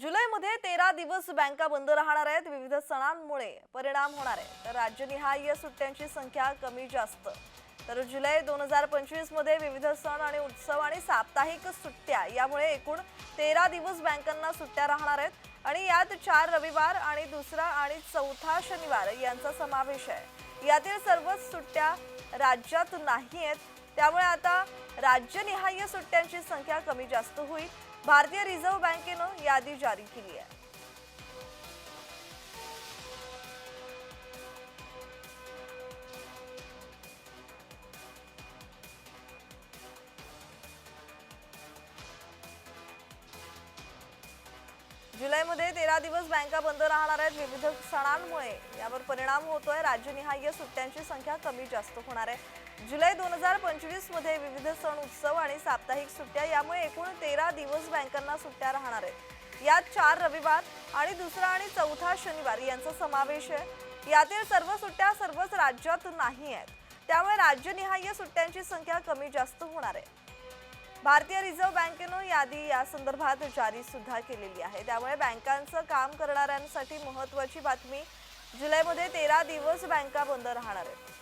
जुलैमध्ये तेरा दिवस बँका बंद राहणार आहेत. विविध सणांमुळे परिणाम होणार आहे. तर राज्यनिहाय सुट्ट्यांची संख्या कमी जास्त. तर जुलै दोन हजार पंचवीसमध्ये विविध सण आणि उत्सव आणि साप्ताहिक सुट्ट्या यामुळे एकूण तेरा दिवस बँकांना सुट्ट्या राहणार आहेत. आणि यात चार रविवार आणि दुसरा आणि चौथा शनिवार यांचा समावेश आहे. यातील सर्वच सुट्ट्या राज्यात नाही आहेत. त्यामुळे आता राज्यनिहाय सुट्ट्यांची संख्या कमी जास्त होईल. भारतीय रिझर्व्ह बँकेने यादी जारी केली आहे. जुलैमध्ये तेरा दिवस बँका बंद राहणार आहेत. विविध सणांमुळे यावर परिणाम होतोय. राज्यनिहाय सुट्ट्यांची संख्या कमी जास्त होणार आहे. जुलै दोन हजार पंचवीसमध्ये विविध सण उत्सव आणि साप्ताहिक सुट्ट्या यामुळे एकूण तेरा दिवस बँकांना सुट्ट्या राहणार आहेत. यात चार रविवार आणि दुसरा आणि चौथा शनिवार यांचा समावेश आहे. यातील सर्व सुट्ट्या सर्वच राज्यात नाही आहेत. त्यामुळे राज्यनिहाय सुट्ट्यांची संख्या कमी जास्त होणार आहे. भारतीय रिझर्व्ह बँकेनं यादी या संदर्भात जारी सुद्धा केलेली आहे. त्यामुळे बँकांचं काम करणाऱ्यांसाठी महत्त्वाची बातमी जुलैमध्ये तेरा दिवस बँका बंद राहणार आहेत.